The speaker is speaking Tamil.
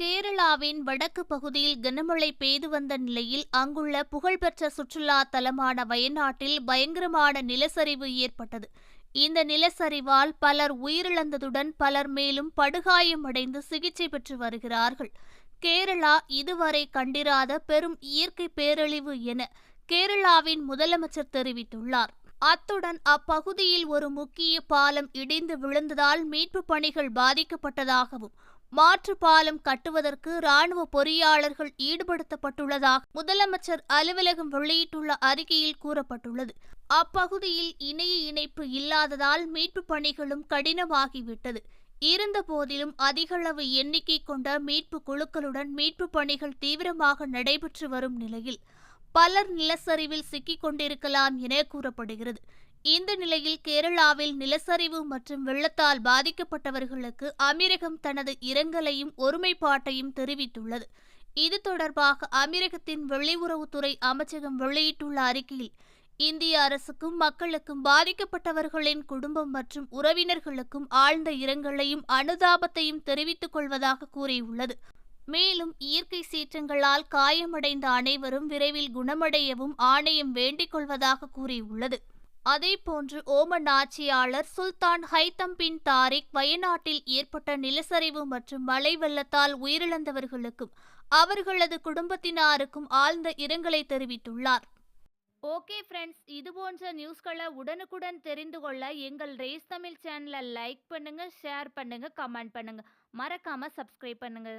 கேரளாவின் வடக்கு பகுதியில் கனமழை பெய்து வந்த நிலையில் அங்குள்ள புகழ்பெற்ற சுற்றுலா தலமான வயநாட்டில் பயங்கரமான நிலச்சரிவு ஏற்பட்டது. இந்த நிலச்சரிவால் பலர் உயிரிழந்ததுடன் பலர் மேலும் படுகாயமடைந்து சிகிச்சை பெற்று வருகிறார்கள். கேரளா இதுவரை கண்டிராத பெரும் இயற்கை பேரழிவு என கேரளாவின் முதலமைச்சர் தெரிவித்துள்ளார். அத்துடன் அப்பகுதியில் ஒரு முக்கிய பாலம் இடிந்து விழுந்ததால் மீட்பு பணிகள் பாதிக்கப்பட்டதாகவும் மாற்று பாலம் கட்டுவதற்கு ராணுவ பொறியாளர்கள் ஈடுபடுத்தப்பட்டுள்ளதாக முதலமைச்சர் அலுவலகம் வெளியிட்டுள்ள அறிக்கையில் கூறப்பட்டுள்ளது. அப்பகுதியில் இணைய இணைப்பு இல்லாததால் மீட்பு பணிகளும் கடினமாகிவிட்டது. இருந்த போதிலும் அதிகளவு எண்ணிக்கை கொண்ட மீட்பு குழுக்களுடன் மீட்பு பணிகள் தீவிரமாக நடைபெற்று வரும் நிலையில் பலர் நிலச்சரிவில் சிக்கிக் கொண்டிருக்கலாம் என கூறப்படுகிறது. இந்த நிலையில் கேரளாவில் நிலச்சரிவு மற்றும் வெள்ளத்தால் பாதிக்கப்பட்டவர்களுக்கு அமீரகம் தனது இரங்கலையும் ஒருமைப்பாட்டையும் தெரிவித்துள்ளது. இது தொடர்பாக அமீரகத்தின் வெளியுறவுத்துறை அமைச்சகம் வெளியிட்டுள்ள அறிக்கையில் இந்திய அரசுக்கும் மக்களுக்கும் பாதிக்கப்பட்டவர்களின் குடும்பம் மற்றும் உறவினர்களுக்கும் ஆழ்ந்த இரங்கலையும் அனுதாபத்தையும் தெரிவித்துக் கொள்வதாக கூறியுள்ளது. மேலும் இயற்கை சீற்றங்களால் காயமடைந்த அனைவரும் விரைவில் குணமடையவும் ஆணையம் வேண்டிக் கொள்வதாக கூறியுள்ளது. அதேபோன்று ஓமன் ஆட்சியாளர் சுல்தான் ஹைத்தம் பின் தாரிக் வயநாட்டில் ஏற்பட்ட நிலச்சரிவு மற்றும் மழை வெள்ளத்தால் உயிரிழந்தவர்களுக்கும் அவர்களது குடும்பத்தினாருக்கும் ஆழ்ந்த இரங்கலை தெரிவித்துள்ளார். ஓகே ஃப்ரெண்ட்ஸ் இது போன்ற நியூஸ்களை உடனுக்குடன் தெரிந்து கொள்ள எங்கள் ரேஸ் தமிழ் சேனலை லைக் பண்ணுங்க ஷேர் பண்ணுங்க கமெண்ட் பண்ணுங்க. மறக்காம சப்ஸ்கிரைப் பண்ணுங்க.